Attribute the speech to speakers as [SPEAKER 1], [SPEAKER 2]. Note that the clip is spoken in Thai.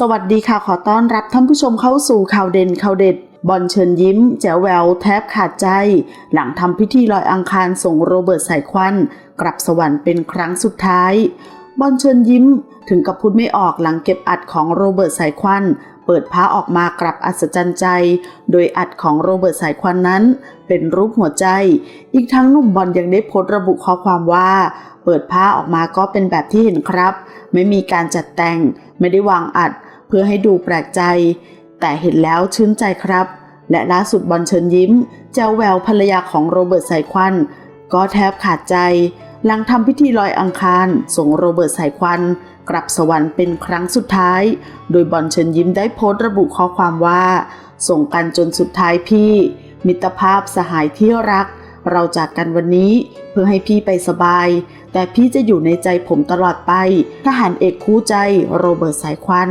[SPEAKER 1] สวัสดีค่ะขอต้อนรับท่านผู้ชมเข้าสู่ข่าวเด่นข่าวเด็ด บอลเชิญยิ้ม แจ๋วแววแทบขาดใจ หลังทำพิธีลอยอังคารส่งโรเบิร์ตสายควัน กลับสวรรค์เป็นครั้งสุดท้าย บอลเชิญยิ้ม ถึงกับพูดไม่ออกหลังเก็บอัดของโรเบิร์ตสายควัน เปิดผ้าออกมากลับอัศจรรย์ใจ โดยอัดของโรเบิร์ตสายควันนั้น เป็นรูปหัวใจ อีกทั้งหนุ่มบอลยังได้โพสต์ระบุข้อความว่าเปิดผ้าออกมาก็เป็นแบบที่เห็นครับ ไม่มีการจัดแต่ง ไม่ได้วางอัด เพื่อให้ดูแปลกใจ แต่เห็นแล้วชื่นใจครับ และล่าสุดบอลเชิญยิ้มเจ้าแววภรรยาของโรเบิร์ตสายควัน ก็แทบขาดใจ หลังทำพิธีลอยอังคาร ส่งโรเบิร์ตสายควัน กลับสวรรค์เป็นครั้งสุดท้าย โดยบอลเชิญยิ้มได้โพสต์ระบุข้อความว่า ส่งกันจนสุดท้ายพี่ มิตรภาพสหายที่รัก เราจากกันวันนี้เพื่อให้พี่ไปสบายแต่พี่จะอยู่ในใจผมตลอดไป ทหารเอกคู่ใจโรเบิร์ตสายควัน